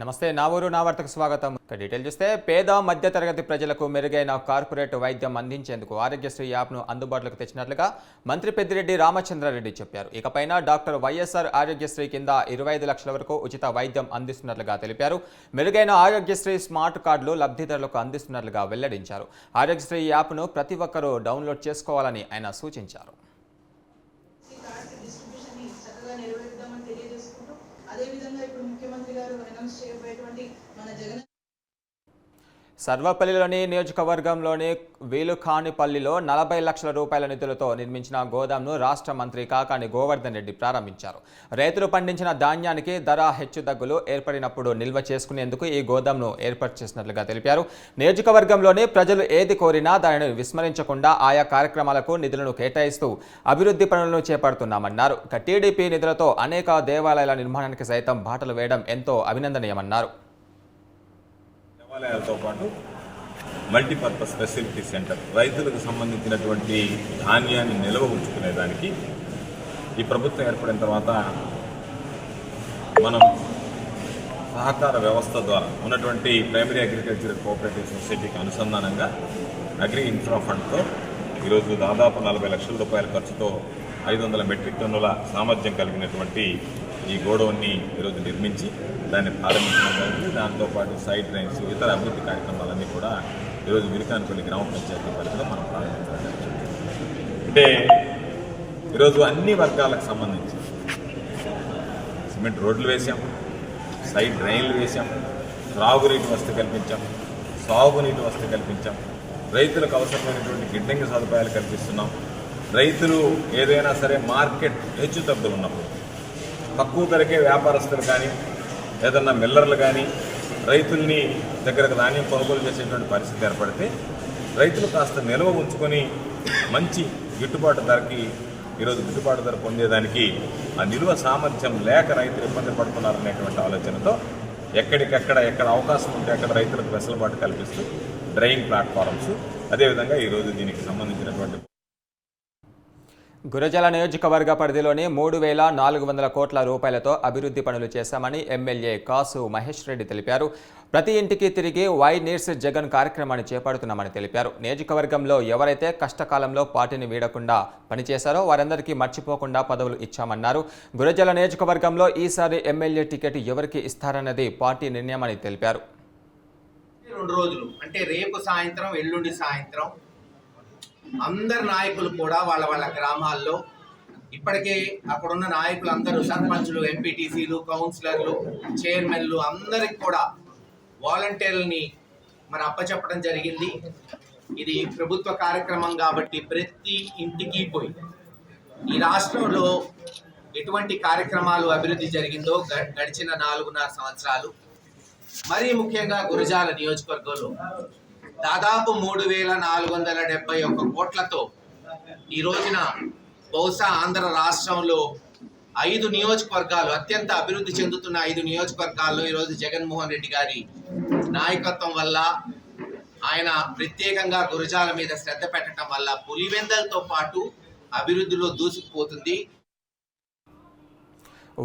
నమస్తే నా ఊరు నా వార్తకు స్వాగతం. ఇక డీటెయిల్ చూస్తే పేద మధ్యతరగతి ప్రజలకు మెరుగైన కార్పొరేట్ వైద్యం అందించేందుకు ఆరోగ్యశ్రీ యాప్ను అందుబాటులోకి తెచ్చినట్లుగా మంత్రి పెద్దిరెడ్డి రామచంద్రారెడ్డి చెప్పారు. ఇకపైన డాక్టర్ వైఎస్ఆర్ ఆరోగ్యశ్రీ కింద ఇరవై ఐదు లక్షల వరకు ఉచిత వైద్యం అందిస్తున్నట్లుగా తెలిపారు. మెరుగైన ఆరోగ్యశ్రీ స్మార్ట్ కార్డులు లబ్ధిదారులకు అందిస్తున్నట్లుగా వెల్లడించారు. ఆరోగ్యశ్రీ యాప్ను ప్రతి ఒక్కరూ డౌన్లోడ్ చేసుకోవాలని ఆయన సూచించారు ఈ కార్డ్స్ డిస్ట్రిబ్యూషన్ని చక్కగా నెరవేరుద్దామని తెలియజేసుకుంటూ అదేవిధంగా ఇప్పుడు ముఖ్యమంత్రి గారు అనౌన్స్ చేయబోయేటువంటి మన జగన్ సర్వపల్లిలోని నియోజకవర్గంలోని వేలుఖానిపల్లిలో నలభై లక్షల రూపాయల నిధులతో నిర్మించిన గోదాంను రాష్ట్ర మంత్రి కాకాని గోవర్ధన్ రెడ్డి ప్రారంభించారు. రైతులు పండించిన ధాన్యానికి ధర హెచ్చుతగ్గులు ఏర్పడినప్పుడు నిల్వ చేసుకునేందుకు ఈ గోదాంను ఏర్పాటు చేసినట్లుగా తెలిపారు. నియోజకవర్గంలోని ప్రజలు ఏది కోరినా దానిని విస్మరించకుండా ఆయా కార్యక్రమాలకు నిధులను కేటాయిస్తూ అభివృద్ధి పనులను చేపడుతున్నామన్నారు. టీడీపీ నిధులతో అనేక దేవాలయాల నిర్మాణానికి సైతం బాటలు వేయడం ఎంతో అభినందనీయమన్నారు. దేవాలయాలతో పాటు మల్టీపర్పస్ ఫెసిలిటీ సెంటర్ రైతులకు సంబంధించినటువంటి ధాన్యాన్ని నిల్వ ఉంచుకునేదానికి ఈ ప్రభుత్వం ఏర్పడిన తర్వాత మనం సహకార వ్యవస్థ ద్వారా ఉన్నటువంటి ప్రైమరీ అగ్రికల్చర్ కోఆపరేటివ్ సొసైటీకి అనుసంధానంగా అగ్రి ఇన్ఫ్రా ఫండ్తో ఈరోజు దాదాపు నలభై లక్షల రూపాయల ఖర్చుతో ఐదు వందల మెట్రిక్ టన్నుల సామర్థ్యం కలిగినటువంటి ఈ గోడౌన్ని ఈరోజు నిర్మించి దాన్ని ప్రారంభించడం దాంతోపాటు సైడ్ డ్రైన్స్ ఇతర అభివృద్ధి కార్యక్రమాలన్నీ కూడా ఈరోజు విరికానపల్లి గ్రామ పంచాయతీ పరిధిలో మనం ప్రారంభించడం అంటే ఈరోజు అన్ని వర్గాలకు సంబంధించి సిమెంట్ రోడ్లు వేసాం సైడ్ డ్రైన్లు వేసాం త్రాగునీటి వసతి కల్పించాం సాగునీటి వసతి కల్పించాం రైతులకు అవసరమైనటువంటి గిడ్డంగి సదుపాయాలు కల్పిస్తున్నాం. రైతులు ఏదైనా సరే మార్కెట్ హెచ్చు తగ్గులు ఉన్నప్పుడు తక్కువ ధరకే వ్యాపారస్తులు కానీ ఏదన్నా మిల్లర్లు కానీ రైతుల్ని దగ్గరకు ధాన్యం కొనుగోలు చేసేటువంటి పరిస్థితి ఏర్పడితే రైతులు కాస్త నిల్వ ఉంచుకొని మంచి గిట్టుబాటు ధరకి ఈరోజు గిట్టుబాటు ధర పొందేదానికి ఆ నిల్వ సామర్థ్యం లేక రైతులు ఇబ్బంది పడుతున్నారనేటువంటి ఆలోచనతో ఎక్కడికెక్కడ ఎక్కడ అవకాశం ఉంటే అక్కడ రైతులకు వెసులుబాటు కల్పిస్తూ డ్రైయింగ్ ప్లాట్ఫారమ్స్ అదేవిధంగా ఈరోజు దీనికి సంబంధించినటువంటి గురజల నియోజకవర్గ పరిధిలోని మూడు వేల నాలుగు వందల కోట్ల రూపాయలతో అభివృద్ధి పనులు చేశామని ఎమ్మెల్యే కాసు మహేష్ రెడ్డి తెలిపారు. ప్రతి ఇంటికి తిరిగి వై నీర్స్ జగన్ కార్యక్రమాన్ని చేపడుతున్నామని తెలిపారు. నియోజకవర్గంలో ఎవరైతే కష్టకాలంలో పార్టీని వీడకుండా పనిచేశారో వారందరికీ మర్చిపోకుండా పదవులు ఇచ్చామన్నారు. గురజల నియోజకవర్గంలో ఈసారి ఎమ్మెల్యే టికెట్ ఎవరికి ఇస్తారన్నది పార్టీ నిర్ణయమని తెలిపారు. రెండు రోజులు అంటే రేపు సాయంత్రం ఎల్లుండి సాయంత్రం అందరు నాయకులు కూడా వాళ్ళ వాళ్ళ గ్రామాల్లో ఇప్పటికే అక్కడున్న నాయకులు అందరూ సర్పంచ్లు ఎంపీటీసీలు కౌన్సిలర్లు చైర్మన్లు అందరికి కూడా వాలంటీర్లని మరి అప్పచెప్పడం జరిగింది. ఇది ప్రభుత్వ కార్యక్రమం కాబట్టి ప్రతి ఇంటికి పోయి ఈ రాష్ట్రంలో ఎటువంటి కార్యక్రమాలు అభివృద్ధి జరిగిందో గ- గడిచిన నాలుగున్నర సంవత్సరాలు మరీ ముఖ్యంగా గురజాల నియోజకవర్గంలో దాదాపు మూడు వేల నాలుగు వందల డెబ్బై ఒక్క కోట్లతో ఈ రోజున బహుశా ఆంధ్ర రాష్ట్రంలో ఐదు నియోజకవర్గాలు అత్యంత అభివృద్ధి చెందుతున్న ఐదు నియోజకవర్గాల్లో ఈరోజు జగన్మోహన్ రెడ్డి గారి నాయకత్వం వల్ల ఆయన ప్రత్యేకంగా గురజాల మీద శ్రద్ధ పెట్టడం వల్ల పులివెందలతో పాటు అభివృద్ధిలో దూసుకుపోతుంది.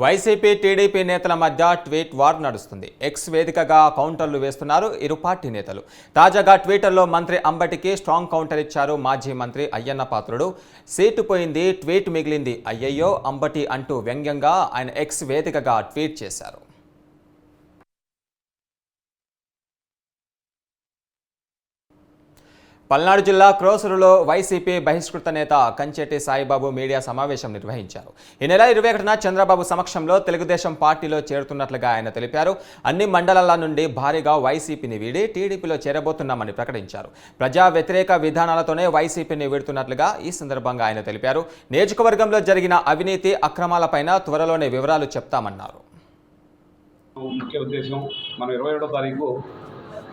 వైసీపీ టీడీపీ నేతల మధ్య ట్వీట్ వార్ నడుస్తుంది. ఎక్స్ వేదికగా కౌంటర్లు వేస్తున్నారు ఇరు పార్టీ నేతలు. తాజాగా ట్విట్టర్లో మంత్రి అంబటికి స్ట్రాంగ్ కౌంటర్ ఇచ్చారు మాజీ మంత్రి అయ్యన్న పాత్రుడు. సీటు పోయింది ట్వీట్ మిగిలింది. అయ్యయ్యో అంబటి అంటూ వ్యంగ్యంగా ఆయన ఎక్స్ వేదికగా ట్వీట్ చేశారు. పల్నాడు జిల్లా క్రోసరులో వైసీపీ బహిష్కృత నేత కంచెట్టి సాయిబాబు మీడియా సమావేశం నిర్వహించారు. ఈ నెల ఇరవై ఒకటిన చంద్రబాబు సమక్షంలో తెలుగుదేశం పార్టీలో చేరుతున్నట్లుగా ఆయన తెలిపారు. అన్ని మండలాల నుండి భారీగా వైసీపీని వీడి టీడీపీలో చేరబోతున్నామని ప్రకటించారు. ప్రజా వ్యతిరేక విధానాలతోనే వైసీపీని వీడుతున్నట్లుగా ఈ సందర్భంగా ఆయన తెలిపారు. నియోజకవర్గంలో జరిగిన అవినీతి అక్రమాలపైన త్వరలోనే వివరాలు చెప్తామన్నారు. ముఖ్య ఉద్దేశం మనం ఇరవై ఏడో తారీఖు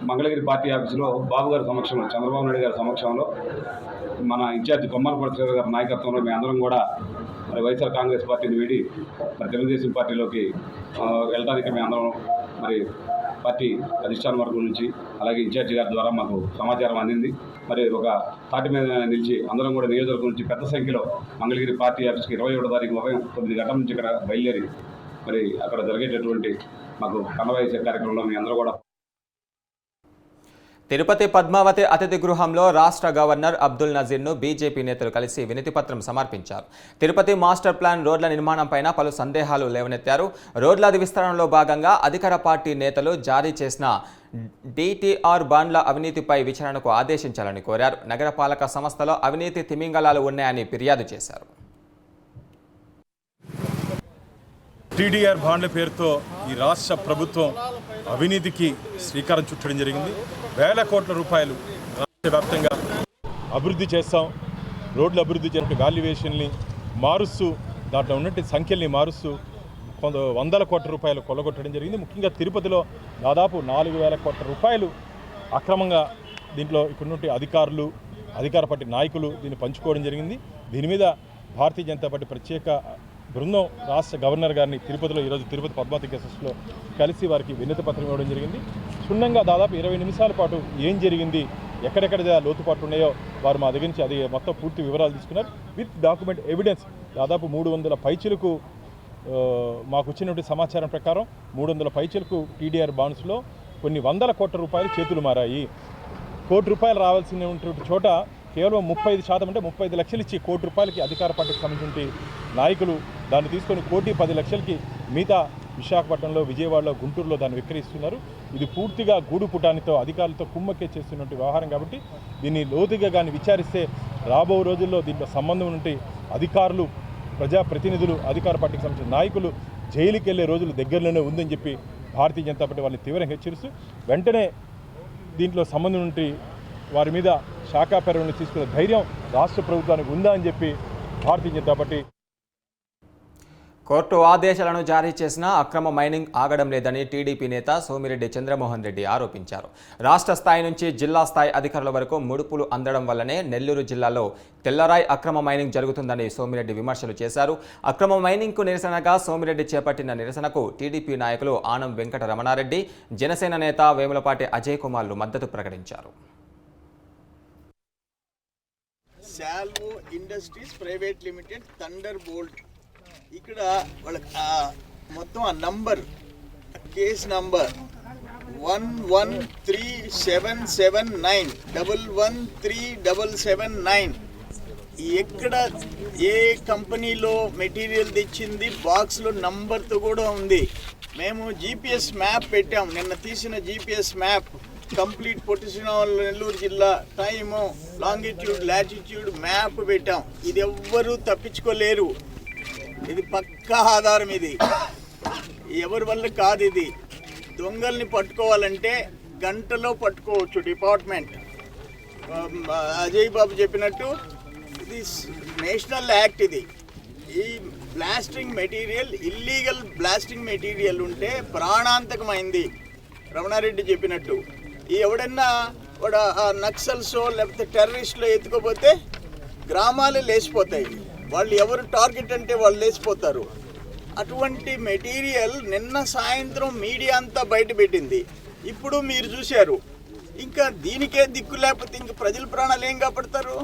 మంగళగిరి పార్టీ ఆఫీసులో బాబు గారి సమక్షంలో చంద్రబాబు నాయుడు గారి సమక్షంలో మన ఇన్ఛార్జి కొమ్మల పరశురావు గారి నాయకత్వంలో మీ అందరం కూడా మరి వైఎస్ఆర్ కాంగ్రెస్ పార్టీని వీడి మరి తెలుగుదేశం పార్టీలోకి వెళ్ళడానికి మీ అందరం మరి పార్టీ అధిష్టాన వర్గం నుంచి అలాగే ఇన్ఛార్జి గారి ద్వారా మాకు సమాచారం అందింది. మరి ఒక తాటి మీద నిలిచి అందరం కూడా నియోజకవర్గం నుంచి పెద్ద సంఖ్యలో మంగళగిరి పార్టీ ఆఫీస్కి ఇరవై ఏడో తారీఖు ఉదయం తొమ్మిది గంటల నుంచి ఇక్కడ బయలుదేరి మరి అక్కడ జరిగేటటువంటి మాకు కన్నవేసే కార్యక్రమంలో మీ అందరూ కూడా తిరుపతి పద్మావతి అతిథి గృహంలో రాష్ట్ర గవర్నర్ అబ్దుల్ నజీర్ను బీజేపీ నేతలు కలిసి వినతిపత్రం సమర్పించారు. తిరుపతి మాస్టర్ ప్లాన్ రోడ్ల నిర్మాణంపైన పలు సందేహాలు లేవనెత్తారు. రోడ్ల విస్తరణలో భాగంగా అధికార పార్టీ నేతలు జారీ చేసిన డిటిఆర్ బాండ్ల అవినీతిపై విచారణకు ఆదేశించాలని కోరారు. నగరపాలక సంస్థలో అవినీతి తిమింగలాలు ఉన్నాయని ఫిర్యాదు చేశారు. టీడీఆర్ బాండ్ల పేరుతో ఈ రాష్ట్ర ప్రభుత్వం అవినీతికి శ్రీకారం చుట్టడం జరిగింది. వేల కోట్ల రూపాయలు రాష్ట్ర వ్యాప్తంగా అభివృద్ధి చేస్తాం. రోడ్లు అభివృద్ధి చేసిన వాల్యుయేషన్ని మారుస్తూ దాంట్లో ఉన్నట్టు సంఖ్యల్ని మారుస్తూ కొంత వందల కోట్ల రూపాయలు కొల్లగొట్టడం జరిగింది. ముఖ్యంగా తిరుపతిలో దాదాపు నాలుగు వేల కోట్ల రూపాయలు అక్రమంగా దీంట్లో ఇక్కడ అధికారులు అధికార పార్టీ నాయకులు దీన్ని పంచుకోవడం జరిగింది. దీని మీద భారతీయ జనతా పార్టీ ప్రత్యేక బృందం రాష్ట్ర గవర్నర్ గారిని తిరుపతిలో ఈరోజు తిరుపతి పద్మావతి గెస్ట్లో కలిసి వారికి వినతి పత్రం ఇవ్వడం జరిగింది. క్షుణ్ణంగా దాదాపు ఇరవై నిమిషాల పాటు ఏం జరిగింది ఎక్కడెక్కడ లోతుపాట్లు ఉన్నాయో వారు మా దగ్గర నుంచి అది మొత్తం పూర్తి వివరాలు తీసుకున్నారు. విత్ డాక్యుమెంట్ ఎవిడెన్స్ దాదాపు మూడు వందల పైచులకు మాకు వచ్చినటువంటి సమాచారం ప్రకారం మూడు వందల పైచలకు టీడీఆర్ బాండ్స్లో కొన్ని వందల కోట్ల రూపాయలు చేతులు మారాయి. కోటి రూపాయలు రావాల్సినటువంటి చోట కేవలం ముప్పై ఐదు శాతం అంటే ముప్పై ఐదు లక్షలు ఇచ్చి కోటి రూపాయలకి అధికార పార్టీకి సంబంధించి నాయకులు దాన్ని తీసుకొని కోటి పది లక్షలకి మిగతా విశాఖపట్నంలో విజయవాడలో గుంటూరులో దాన్ని విక్రయిస్తున్నారు. ఇది పూర్తిగా గూడు పుటానితో అధికారులతో కుమ్మక్కే చేస్తున్నటువంటి వ్యవహారం కాబట్టి దీన్ని లోతుగా కానీ విచారిస్తే రాబో రోజుల్లో దీంట్లో సంబంధం ఉంటే అధికారులు ప్రజాప్రతినిధులు అధికార పార్టీకి సంబంధించిన నాయకులు జైలుకి వెళ్ళే రోజులు దగ్గరలోనే ఉందని చెప్పి భారతీయ జనతా పార్టీ వాళ్ళని తీవ్రంగా హెచ్చరిస్తూ వెంటనే దీంట్లో సంబంధం ఉంటే వారి మీద శాఖా శాఖాపరమైన తీసుకునే ధైర్యం రాష్ట్ర ప్రభుత్వానికి ఉందా అని చెప్పి భారతీయ జనతా పార్టీ కోర్టు ఆదేశాలను జారీ చేసినా అక్రమ మైనింగ్ ఆగడం లేదని టీడీపీ నేత సోమిరెడ్డి చంద్రమోహన్ రెడ్డి ఆరోపించారు. రాష్ట్ర స్థాయి నుంచి జిల్లా స్థాయి అధికారుల వరకు ముడుపులు అందడం వల్లనే నెల్లూరు జిల్లాలో తెల్లరాయి అక్రమ మైనింగ్ జరుగుతుందని సోమిరెడ్డి విమర్శలు చేశారు. అక్రమ మైనింగ్కు నిరసనగా సోమిరెడ్డి చేపట్టిన నిరసనకు టీడీపీ నాయకులు ఆనం వెంకట రమణారెడ్డి జనసేన నేత వేములపాటి అజయ్ కుమార్లు మద్దతు ప్రకటించారు. Salvo industries private limited thunderbolt ఇక్కడ వాళ్ళ ఆ, మొత్తం ఆ number case number one one three seven seven nine double one three double seven nine. ఎక్కడ ఏ కంపెనీలో మెటీరియల్ తెచ్చింది బాక్స్లో నంబర్తో కూడా ఉంది. మేము జీపీఎస్ మ్యాప్ పెట్టాం నిన్న తీసిన జీపీఎస్ మ్యాప్ కంప్లీట్ పొట్టిసిన నెల్లూరు జిల్లా టైము లాంగిట్యూడ్ లాటిట్యూడ్ మ్యాప్ పెట్టాం ఇది ఎవ్వరూ తప్పించుకోలేరు. ఇది పక్కా ఆధారం ఇది. ఎవరి వల్ల కాదు ఇది. దొంగల్ని పట్టుకోవాలంటే గంటలో పట్టుకోవచ్చు డిపార్ట్మెంట్. అజయ్ బాబు చెప్పినట్టు ఇది నేషనల్ యాక్ట్ ఇది. ఈ blasting material illegal blasting material ఉంటే ప్రాణాంతకమైంది. రమణారెడ్డి చెప్పినట్టు. ఈ ఎవడన్నా వాడు నక్సల్సో లేకపోతే టెర్రరిస్ట్లో ఎత్తుకోపోతే గ్రామాలు లేచిపోతాయి. వాళ్ళు ఎవరు టార్గెట్ అంటే వాళ్ళు లేచిపోతారు. అటువంటి మెటీరియల్ నిన్న సాయంత్రం మీడియా అంతా బయట పెట్టింది. ఇప్పుడు మీరు చూశారు. ఇంకా దీనికే దిక్కు లేకపోతే ఇంక ప్రజల ప్రాణాలు ఏం కాపాడతారు?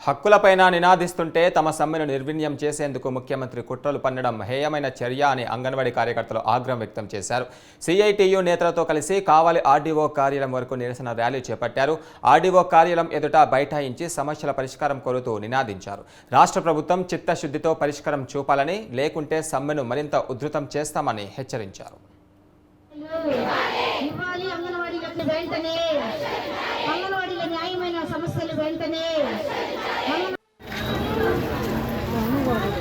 హక్కులపైన నినాదిస్తుంటే తమ సమ్మెను నిర్వీర్యం చేసేందుకు ముఖ్యమంత్రి కుట్రలు పన్నడం హేయమైన చర్య అని అంగన్వాడీ కార్యకర్తలు ఆగ్రహం వ్యక్తం చేశారు. సిఐటియు నేతలతో కలిసి కావాలి ఆర్డీఓ కార్యాలయం వరకు నిరసన ర్యాలీ చేపట్టారు. ఆర్డీఓ కార్యాలయం ఎదుట బైఠాయించి సమస్యల పరిష్కారం కోరుతూ నినాదించారు. రాష్ట్ర ప్రభుత్వం చిత్తశుద్ధితో పరిష్కారం చూపాలని లేకుంటే సమ్మెను మరింత ఉధృతం చేస్తామని హెచ్చరించారు. వెంటనే. న్యాయమైన సమస్యలు వెంటనే అంగన్వాడీ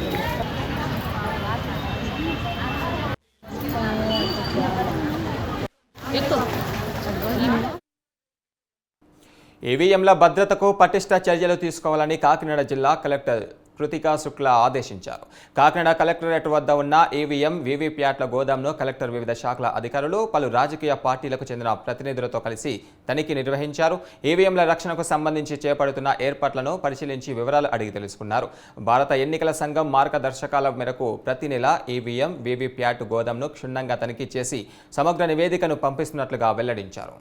ఈవీఎంల భద్రతకు పటిష్ట చర్యలు తీసుకోవాలని కాకినాడ జిల్లా కలెక్టర్ కృతికా శుక్లా ఆదేశించారు. కాకినాడ కలెక్టరేట్ వద్ద ఉన్న ఈవీఎం వీవీప్యాట్ల గోదాంను కలెక్టర్ వివిధ శాఖల అధికారులు పలు రాజకీయ పార్టీలకు చెందిన ప్రతినిధులతో కలిసి తనిఖీ నిర్వహించారు. ఈవీఎంల రక్షణకు సంబంధించి చేపడుతున్న ఏర్పాట్లను పరిశీలించి వివరాలు అడిగి తెలుసుకున్నారు. భారత ఎన్నికల సంఘం మార్గదర్శకాల మేరకు ప్రతి నెల ఈవీఎం వీవీప్యాట్ గోదాంను క్షుణ్ణంగా తనిఖీ చేసి సమగ్ర నివేదికను పంపిస్తున్నట్లుగా వెల్లడించారు.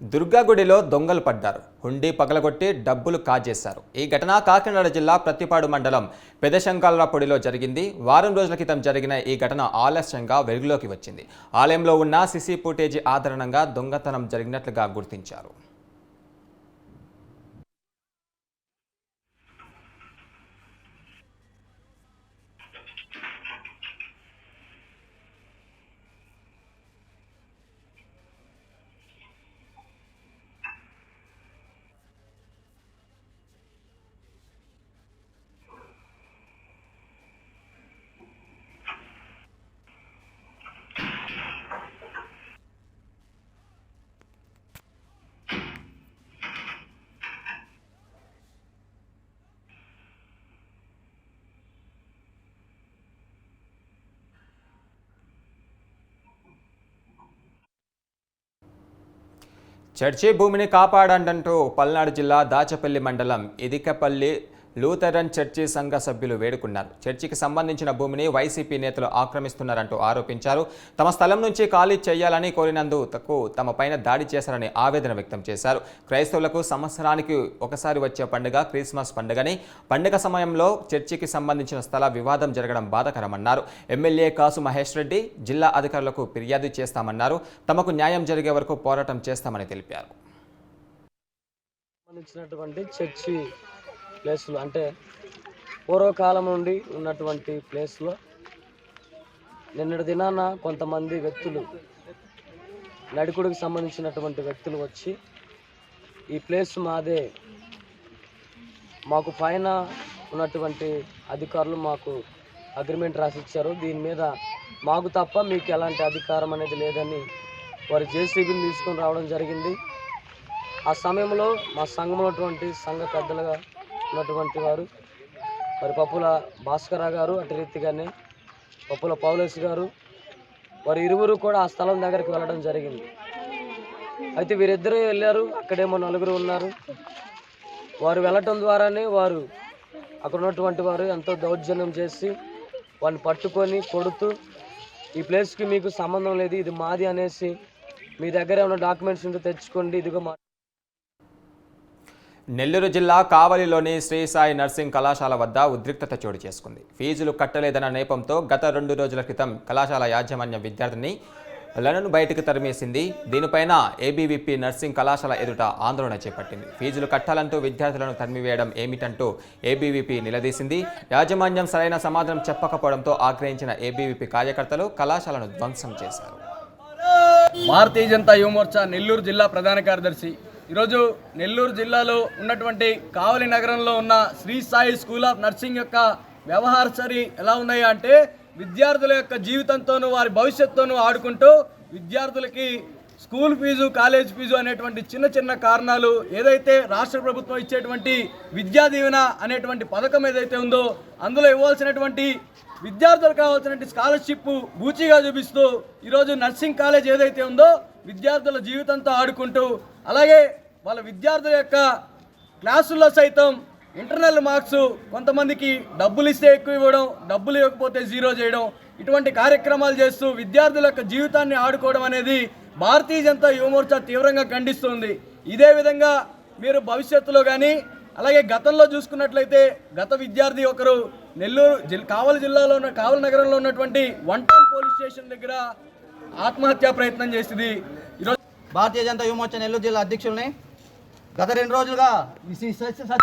దుర్గాగుడిలో దొంగలు పడ్డారు. హుండీ పగలగొట్టి డబ్బులు కాజేశారు. ఈ ఘటన కాకినాడ జిల్లా ప్రతిపాడు మండలం పెదశంకాలపొడిలో జరిగింది. వారం రోజుల క్రితం జరిగిన ఈ ఘటన ఆలస్యంగా వెలుగులోకి వచ్చింది. ఆలయంలో ఉన్న సిసి ఫుటేజీ ఆధారంగా దొంగతనం జరిగినట్లుగా గుర్తించారు. చర్చి భూమిని కాపాడంటూ పల్నాడు జిల్లా దాచపల్లి మండలం ఇదికపల్లి లూథరన్ చర్చి సంఘ సభ్యులు వేడుకున్నారు. చర్చికి సంబంధించిన భూమిని వైసీపీ నేతలు ఆక్రమిస్తున్నారంటూ ఆరోపించారు. తమ స్థలం నుంచి ఖాళీ చేయాలని కోరినందుకు తమపైన దాడి చేశారని ఆవేదన వ్యక్తం చేశారు. క్రైస్తవులకు సంవత్సరానికి ఒకసారి వచ్చే పండుగ క్రిస్మస్ పండుగని పండుగ సమయంలో చర్చికి సంబంధించిన స్థల వివాదం జరగడం బాధకరమన్నారు. ఎమ్మెల్యే కాసు మహేష్ రెడ్డి జిల్లా అధికారులకు ఫిర్యాదు చేస్తామన్నారు. తమకు న్యాయం జరిగే వరకు పోరాటం చేస్తామని తెలిపారు. సంబంధించినటువంటి చర్చి ప్లేసులు అంటే పూర్వకాలం నుండి ఉన్నటువంటి ప్లేస్లో. నిన్నటి దినాన కొంతమంది వ్యక్తులు నడికుడికి సంబంధించినటువంటి వ్యక్తులు వచ్చి ఈ ప్లేస్ మాదే. మాకు పైన ఉన్నటువంటి అధికారులు మాకు అగ్రిమెంట్ రాసిచ్చారు. దీని మీద మాకు తప్ప మీకు ఎలాంటి అధికారం అనేది లేదని వారు జేసీబీని తీసుకొని రావడం జరిగింది. ఆ సమయంలో మా సంఘంలో ఉన్నటువంటి సంఘ పెద్దలుగా ఉన్నటువంటి వారు. మరి పప్పుల భాస్కర గారు అటు రీతిగానే పప్పుల పౌలేస్ గారు. వారు ఇరువురు కూడా ఆ స్థలం దగ్గరికి వెళ్ళడం జరిగింది. అయితే వీరిద్దరూ వెళ్ళారు. అక్కడేమో నలుగురు ఉన్నారు. వారు వెళ్ళటం ద్వారానే వారు అక్కడ ఉన్నటువంటి వారు ఎంతో దౌర్జన్యం చేసి వాడిని పట్టుకొని కొడుతూ ఈ ప్లేస్కి మీకు సంబంధం లేదు. ఇది మాది అనేసి మీ దగ్గర ఏమైనా డాక్యుమెంట్స్ ఉంటే తెచ్చుకోండి. ఇదిగో మా నెల్లూరు జిల్లా కావలిలోని శ్రీ సాయి నర్సింగ్ కళాశాల వద్ద ఉద్రిక్తత చోటు చేసుకుంది. ఫీజులు కట్టలేదన్న నేపంతో గత రెండు రోజుల క్రితం కళాశాల యాజమాన్య విద్యార్థిని లను బయటకు తరిమేసింది. దీనిపైన ఏబీవీపీ నర్సింగ్ కళాశాల ఎదుట ఆందోళన చేపట్టింది. ఫీజులు కట్టాలంటూ విద్యార్థులను తరిమివేయడం ఏమిటంటూ ఏబీవీపీ నిలదీసింది. యాజమాన్యం సరైన సమాధానం చెప్పకపోవడంతో ఆగ్రహించిన ఏబీవీపీ కార్యకర్తలు కళాశాలను ధ్వంసం చేశారు. భారతీయ జనతా యువమోర్చా నెల్లూరు జిల్లా ప్రధాన కార్యదర్శి ఈరోజు నెల్లూరు జిల్లాలో ఉన్నటువంటి కావలి నగరంలో ఉన్న Shri Sai school of nursing యొక్క వ్యవహార సరి ఎలా ఉన్నాయా అంటే విద్యార్థుల యొక్క జీవితంతోనూ వారి భవిష్యత్తును ఆడుకుంటూ విద్యార్థులకి స్కూల్ ఫీజు కాలేజ్ ఫీజు అనేటువంటి చిన్న చిన్న కారణాలు ఏదైతే రాష్ట్ర ప్రభుత్వం ఇచ్చేటువంటి విద్యా దీవెన అనేటువంటి పథకం ఏదైతే ఉందో అందులో ఇవ్వాల్సినటువంటి విద్యార్థులకు కావాల్సినటువంటి స్కాలర్షిప్ బూచిగా చూపిస్తూ ఈరోజు నర్సింగ్ కాలేజ్ ఏదైతే ఉందో విద్యార్థుల జీవితంతో ఆడుకుంటూ అలాగే వాళ్ళ విద్యార్థుల యొక్క క్లాసుల్లో సైతం ఇంటర్నల్ మార్క్స్ కొంతమందికి డబ్బులు ఇస్తే ఎక్కువ ఇవ్వడం డబ్బులు ఇవ్వకపోతే జీరో చేయడం ఇటువంటి కార్యక్రమాలు చేస్తూ విద్యార్థుల యొక్క జీవితాన్ని ఆడుకోవడం అనేది భారతీయ జనతా యువమోర్చా తీవ్రంగా ఖండిస్తుంది. ఇదే విధంగా మీరు భవిష్యత్తులో కానీ అలాగే గతంలో చూసుకున్నట్లయితే గత విద్యార్థి ఒకరు నెల్లూరు జిల్ కావలి జిల్లాలో ఉన్న కావలి నగరంలో ఉన్నటువంటి వన్ టౌన్ పోలీస్ స్టేషన్ దగ్గర ఆత్మహత్యా ప్రయత్నం చేసింది. ఈరోజు భారతీయ జనతా యువమోర్చా నెల్లూరు జిల్లా అధ్యక్షుల్ని గత రెండు రోజులుగా Shri Sathya Sai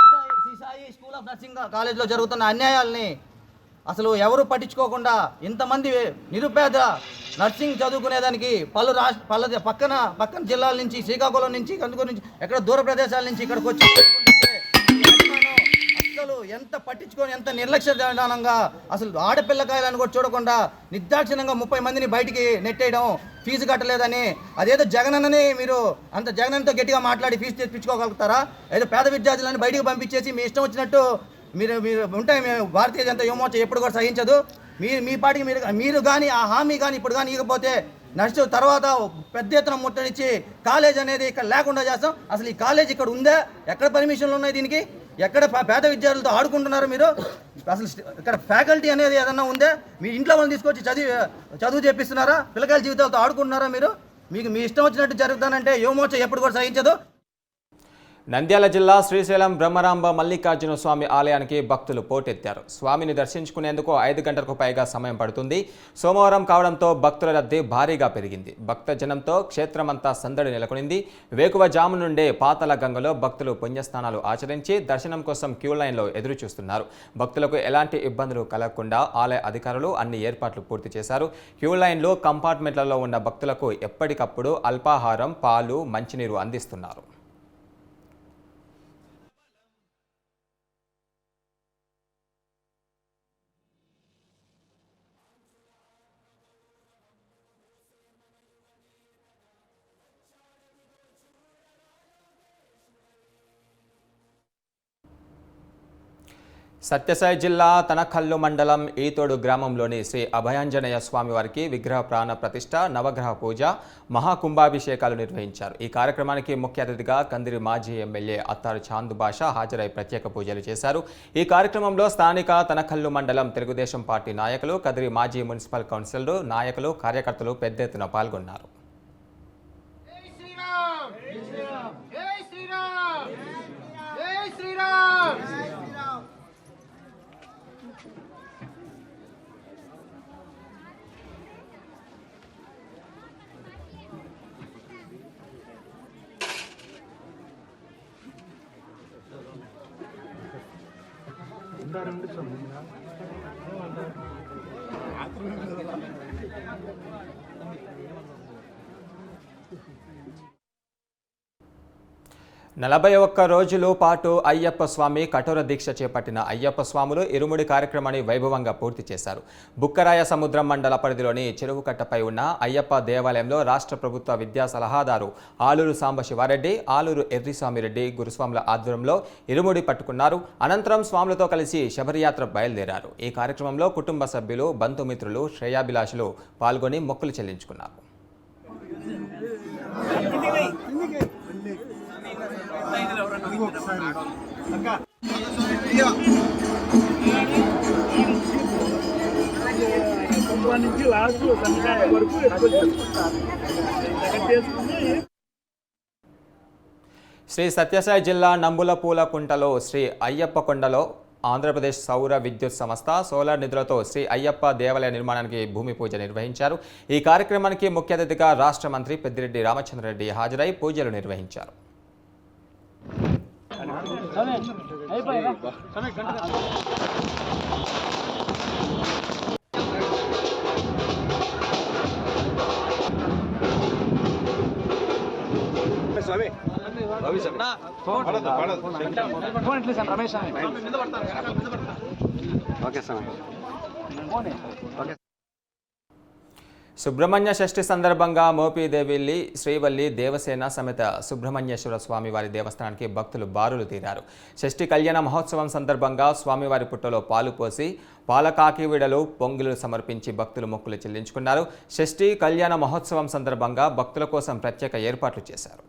Sai school of nursing కాలేజ్లో జరుగుతున్న అన్యాయాల్ని అసలు ఎవరు పట్టించుకోకుండా ఇంతమంది నిరుపేద నర్సింగ్ చదువుకునేదానికి పలు రాష్ట్ర పలు పక్కన పక్కన జిల్లాల నుంచి శ్రీకాకుళం నుంచి కందుకూరు నుంచి ఎక్కడ దూర ప్రదేశాల నుంచి ఇక్కడికి వచ్చి అస్సలు ఎంత పట్టించుకొని ఎంత నిర్లక్ష్య విధానంగా అసలు ఆడపిల్లకాయలను కూడా చూడకుండా నిర్దాక్షిణ్యంగా ముప్పై మందిని బయటికి నెట్టేయడం ఫీజు కట్టలేదని అదేదో జగనన్నని మీరు అంత జగనన్నతో గట్టిగా మాట్లాడి ఫీజు తెప్పించుకోగలుగుతారా? ఏదో పేద విద్యార్థులను బయటికి పంపించేసి మీ ఇష్టం వచ్చినట్టు మీరు మీరు ఉంటే మేము భారతీయ జనతా యువమోర్చ ఎప్పుడు కూడా సహించదు. మీరు మీ పాటికి మీరు మీరు కానీ ఆ హామీ కానీ ఇప్పుడు కానీ ఇకపోతే నెక్స్ట్ తర్వాత పెద్ద ఎత్తున ముట్టడిచ్చి కాలేజ్ అనేది ఇక్కడ లేకుండా చేస్తాం. అసలు ఈ కాలేజ్ ఇక్కడ ఉందా? ఎక్కడ పర్మిషన్లు ఉన్నాయి దీనికి? ఎక్కడ పేద విద్యార్థులతో ఆడుకుంటున్నారు మీరు? అసలు ఇక్కడ ఫ్యాకల్టీ అనేది ఏదన్నా ఉందే? మీ ఇంట్లో వాళ్ళని తీసుకొచ్చి చదివి చదువు చేపిస్తున్నారా పిల్లకాయల జీవితాలతో ఆడుకుంటున్నారా మీరు? మీకు మీ ఇష్టం వచ్చినట్టు జరుగుతానంటే యువమోర్చా ఎప్పుడు కూడా సహించదు. నంద్యాల జిల్లా శ్రీశైలం బ్రహ్మరాంబ మల్లికార్జున స్వామి ఆలయానికి భక్తులు పోటెత్తారు. స్వామిని దర్శించుకునేందుకు ఐదు గంటలకు పైగా సమయం పడుతుంది. సోమవారం కావడంతో భక్తుల రద్దీ భారీగా పెరిగింది. భక్త జనంతో క్షేత్రమంతా సందడి నెలకొనింది. వేకువ జాము నుండే పాతల గంగలో భక్తులు పుణ్యస్నానాలు ఆచరించి దర్శనం కోసం క్యూ లైన్లో ఎదురు చూస్తున్నారు భక్తులకు ఎలాంటి ఇబ్బందులు కలగకుండా ఆలయ అధికారులు అన్ని ఏర్పాట్లు పూర్తి చేశారు. క్యూ లైన్లో కంపార్ట్మెంట్లలో ఉన్న భక్తులకు ఎప్పటికప్పుడు అల్పాహారం పాలు మంచినీరు అందిస్తున్నారు. సత్యసాయి జిల్లా తనకల్లు మండలం ఈతోడు గ్రామంలోని శ్రీ అభయాంజనేయ స్వామివారికి విగ్రహ ప్రాణ ప్రతిష్ట నవగ్రహ పూజ మహాకుంభాభిషేకాలు నిర్వహించారు. ఈ కార్యక్రమానికి ముఖ్య అతిథిగా కందిరి మాజీ ఎమ్మెల్యే అత్తారు చాంద్ బాషా హాజరై ప్రత్యేక పూజలు చేశారు. ఈ కార్యక్రమంలో స్థానిక తనకల్లు మండలం తెలుగుదేశం పార్టీ నాయకులు కదిరి మాజీ మున్సిపల్ కౌన్సిలర్లు నాయకులు కార్యకర్తలు పెద్ద ఎత్తున పాల్గొన్నారు. రాత్రి నలభై ఒక్క రోజుల పాటు అయ్యప్ప స్వామి కఠోర దీక్ష చేపట్టిన అయ్యప్ప స్వాములు ఇరుముడి కార్యక్రమాన్ని వైభవంగా పూర్తి చేశారు. బుక్కరాయ సముద్రం మండల పరిధిలోని చెరువు కట్టపై ఉన్న అయ్యప్ప దేవాలయంలో రాష్ట్ర ప్రభుత్వ విద్యా సలహాదారు ఆలూరు సాంబశివారెడ్డి ఆలూరు ఎర్రిస్వామిరెడ్డి గురుస్వాముల ఆధ్వర్యంలో ఇరుముడి పట్టుకున్నారు. అనంతరం స్వాములతో కలిసి శబరియాత్ర బయలుదేరారు. ఈ కార్యక్రమంలో కుటుంబ సభ్యులు బంధుమిత్రులు శ్రేయాభిలాషులు పాల్గొని మొక్కులు చెల్లించుకున్నారు. శ్రీ సత్యసాయి జిల్లా నంబులపూల కుంటలో శ్రీ అయ్యప్ప కొండలో ఆంధ్రప్రదేశ్ సౌర విద్యుత్ సంస్థ సోలార్ నిధులతో శ్రీ అయ్యప్ప దేవాలయ నిర్మాణానికి భూమి పూజ నిర్వహించారు. ఈ కార్యక్రమానికి ముఖ్య అతిథిగా రాష్ట్ర మంత్రి పెద్దిరెడ్డి రామచంద్రరెడ్డి హాజరై పూజలు నిర్వహించారు. స్వామి రవి స్వామి పడదు పడదు ఫోన్ ఇట్లే sir Ramesh Swami okay Swami okay Subrahmanya Shashti సందర్భంగా మోపిదేవిల్లి శ్రీవల్లి దేవసేన సమేత సుబ్రహ్మణ్యేశ్వర స్వామివారి దేవస్థానానికి భక్తులు బారులు తీరారు. షష్ఠి కళ్యాణ మహోత్సవం సందర్భంగా స్వామివారి పుట్టలో పాలు పోసి పాలకాకి విడలు పొంగులు సమర్పించి భక్తులు మొక్కులు చెల్లించుకున్నారు. షష్ఠి కళ్యాణ మహోత్సవం సందర్భంగా భక్తుల కోసం ప్రత్యేక ఏర్పాట్లు చేశారు.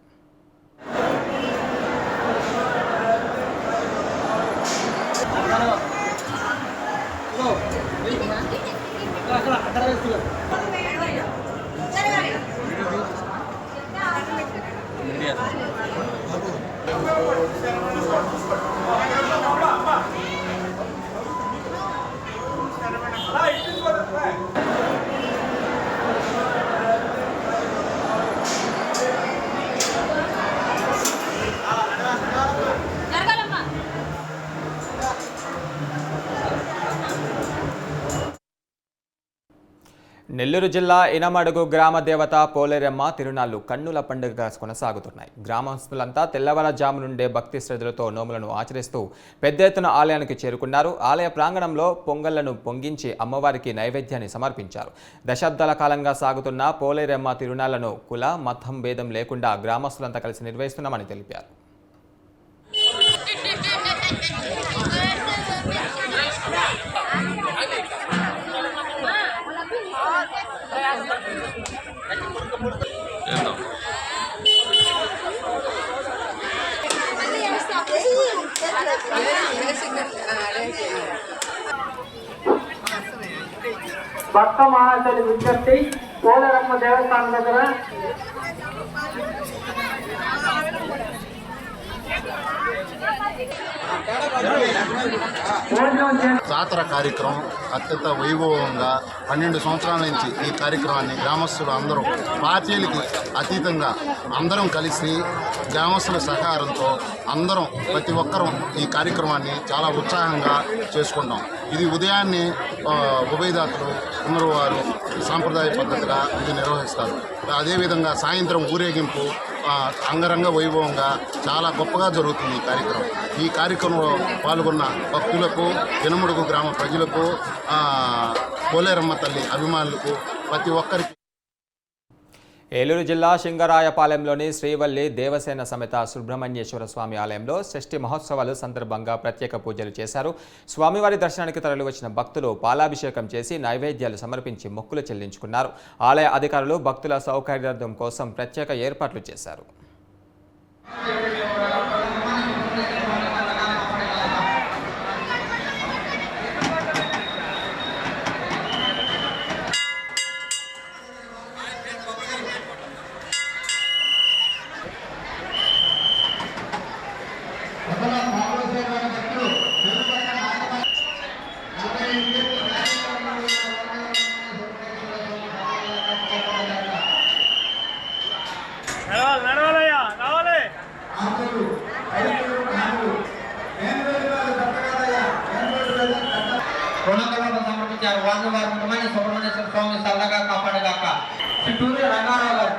నెల్లూరు జిల్లా ఇనమడుగు గ్రామ దేవత పోలేరమ్మ తిరునాళ్ళు కన్నుల పండుగగా కొనసాగుతున్నాయి. గ్రామస్తులంతా తెల్లవారుజాము నుండే భక్తి శ్రద్ధలతో నోములను ఆచరిస్తూ పెద్ద ఎత్తున ఆలయానికి చేరుకున్నారు. ఆలయ ప్రాంగణంలో పొంగళ్ళను పొంగించి అమ్మవారికి నైవేద్యాన్ని సమర్పించారు. దశాబ్దాల కాలంగా సాగుతున్న పోలేరమ్మ తిరునాళ్ళను కుల మతం భేదం లేకుండా గ్రామస్తులంతా కలిసి నిర్వహిస్తున్నామని తెలిపారు. భక్త మహాశైలి విజ్ఞప్తి కోదరమ్మ దేవస్థానం దగ్గర Thank you. జాతర కార్యక్రమం అత్యంత వైభవంగా పన్నెండు సంవత్సరాల నుంచి ఈ కార్యక్రమాన్ని గ్రామస్తులు అందరూ పార్టీలకి అతీతంగా అందరం కలిసి గ్రామస్తుల సహకారంతో అందరం ప్రతి ఒక్కరూ ఈ కార్యక్రమాన్ని చాలా ఉత్సాహంగా చేసుకుంటాం. ఇది ఉదయాన్నే ఉభయదాతలు ఉన్నరు సాంప్రదాయ పద్ధతిగా ఇది నిర్వహిస్తారు. అదేవిధంగా సాయంత్రం ఊరేగింపు అంగరంగ వైభవంగా చాలా గొప్పగా జరుగుతుంది ఈ కార్యక్రమం. ఈ కార్యక్రమంలో పాల్గొన్న భక్తులకు ఎనముడుగు గ్రామ ప్రజలకు పోలేరమ్మ తల్లి అభిమానులకు ప్రతి ఒక్కరికి ఏలూరు జిల్లా శింగరాయపాలెంలోని శ్రీవల్లి దేవసేన సమేత సుబ్రహ్మణ్యేశ్వర స్వామి ఆలయంలో షష్ఠి మహోత్సవాలు సందర్భంగా ప్రత్యేక పూజలు చేశారు. స్వామివారి దర్శనానికి తరలివచ్చిన భక్తులు పాలాభిషేకం చేసి నైవేద్యాలు సమర్పించి మొక్కులు చెల్లించుకున్నారు. ఆలయ అధికారులు భక్తుల సౌకర్యార్థం కోసం ప్రత్యేక ఏర్పాట్లు చేశారు సమర్పించారు వాళ్ళు వారి కుటుంబాన్ని సుబ్రహ్మణ్యేశ్వర స్వామి సరదాగా కాపాడగాక చిట్టూరి రంగారావు గారు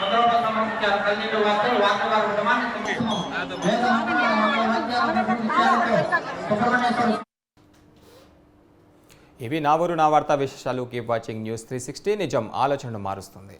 వందరూపాయలు సమర్పించారు పన్నెండు వస్తువులు వారి వారి కుటుంబాన్ని సుబ్రహ్మణ్యేశ్వర ఇవి నా ఊరు నా వార్తా విశేషాలు. Keep watching news three sixty. నిజం ఆలోచనను మారుస్తుంది.